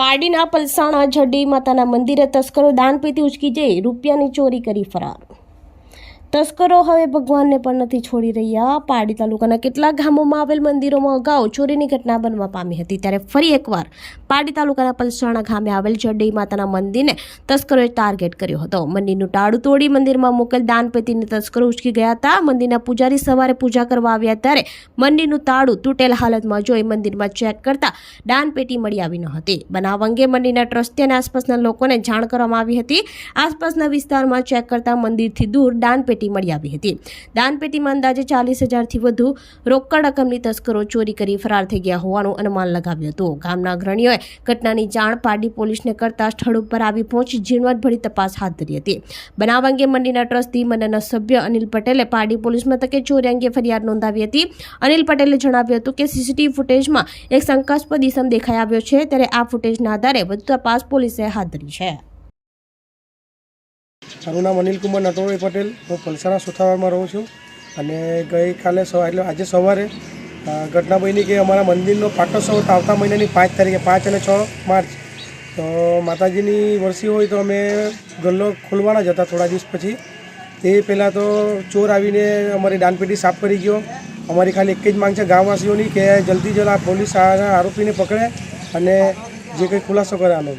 પારડીના પલસાણા જડી માતાના મંદિરે તસ્કરો દાનપેટી ઉચકી જઈ રૂપિયાની ચોરી કરી ફરાર. તસ્કરો હવે ભગવાનને પણ નથી છોડી રહ્યા. પારડી તાલુકાના કેટલાક ગામોમાં આવેલ મંદિરોમાં અગાઉ ચોરીની ઘટના બનવા પામી હતી. ત્યારે ફરી એકવાર પારડી તાલુકાના પલસાણા ગામે આવેલ જડઈ માતાના મંદિરને તસ્કરોએ ટાર્ગેટ કર્યો હતો. મંદિરનું ટાળું તોડી મંદિરમાં મૂકેલ દાનપેટીને તસ્કરો ઉચકી ગયા હતા. મંદિરના પૂજારી સવારે પૂજા કરવા આવ્યા ત્યારે મંદિરનું તાળું તૂટેલ હાલતમાં જોઈ મંદિરમાં ચેક કરતા દાનપેટી મળી આવી ન હતી. બનાવ અંગે મંદિરના ટ્રસ્ટી અને આસપાસના લોકોને જાણ કરવામાં આવી હતી. આસપાસના વિસ્તારમાં ચેક કરતા મંદિરથી દૂર દાનપેટી મળી આવી હતી. દાનપેટીમાં અંદાજે ચાલીસ હજારથી વધુ રોકડ રકમની તસ્કરો ચોરી કરી ફરાર થઈ ગયા હોવાનું અનુમાન લગાવ્યું હતું. ગામના અગ્રણીઓએ ઘટનાની જાણ પારડી પોલીસને કરતા સ્થળ ઉપર આવી પહોંચી ઝીણવટભરી તપાસ હાથ ધરી હતી. બનાવ અંગે મંડીના ટ્રસ્ટી, મંડળના સભ્ય અનિલ પટેલે પારડી પોલીસ મથકે ચોરી અંગે ફરિયાદ નોંધાવી હતી. અનિલ પટેલે જણાવ્યું હતું કે સીસીટીવી ફૂટેજમાં એક શંકાસ્પદ ઇસમ દેખાઈ આવ્યો છે, ત્યારે આ ફૂટેજના આધારે વધુ તપાસ પોલીસે હાથ ધરી છે. મારું નામ અનિલ કુમાર પટેલ. હું પલસાણા સુથાવાડમાં રહું છું અને ગઈકાલે સવારે એટલે આજે સવારે ઘટના બની કે અમારા મંદિરનો પાટોત્સવ આવતા મહિનાની પાંચ તારીખે, પાંચ અને છ માર્ચ. તો માતાજીની વરસી હોય તો અમે ગલ્લો ખોલવાના જ હતા થોડા દિવસ પછી. તે પહેલાં તો ચોર આવીને અમારી દાનપેટી સાફ કરી ગયો. અમારી ખાલી એક જ માંગ છે ગામવાસીઓની કે જલ્દી જલ્દ આ પોલીસ આરોપીને પકડે અને જે કંઈ ખુલાસો કરે આનો.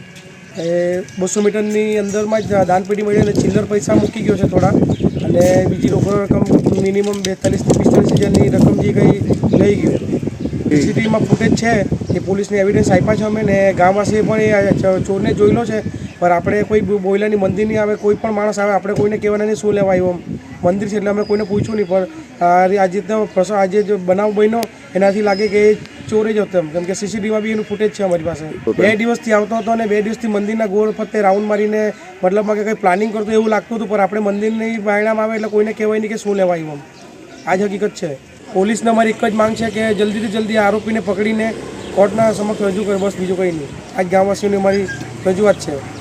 એ બસો મીટરની અંદરમાં જ દાનપેટી મળી અને ચિલ્લર પૈસા મૂકી ગયો છે થોડા. અને બીજી લોકો રકમ મિનિમમ બેતાલીસથી પિસ્તાલીસ હજારની રકમ જે કંઈ લઈ ગયું. સીસીટીવીમાં ફૂટેજ છે એ પોલીસને એવિડન્સ આપ્યા છે અમે ને ગામવાસીએ પણ એ ચોરને જોયેલો છે. પણ આપણે કોઈ બોયલાની મંદિર નહીં આવે, કોઈ પણ માણસ આવે, આપણે કોઈને કહેવાના નહીં શું લેવા આવ્યો મંદિર છે એટલે અમે કોઈને પૂછ્યું નહીં, પણ આ રી- આજે જે બનાવ બન્યો, એનાથી લાગે કે ચોરે જ હતો કેમ કે સીસીટીવીમાં બી એનું ફૂટેજ છે અમારી પાસે. બે દિવસથી આવતો હતો અને બે દિવસથી મંદિરના ગોળ ફરતે રાઉન્ડ મારીને મતલબમાં કે કંઈ પ્લાનિંગ કરતો એવું લાગતું હતું પણ આપણે મંદિરની બાયણામાં આવે એટલે કોઈને કહેવાય નહીં કે શું લેવાયું આમ એમ. આ જ હકીકત છે. પોલીસને અમારી એક જ માંગ છે કે જલ્દીથી જલ્દી આરોપીને પકડીને કોર્ટના સમક્ષ રજૂ કરે. બસ બીજું કંઈ નહીં. આ જ ગામવાસીઓની અમારી રજૂઆત છે.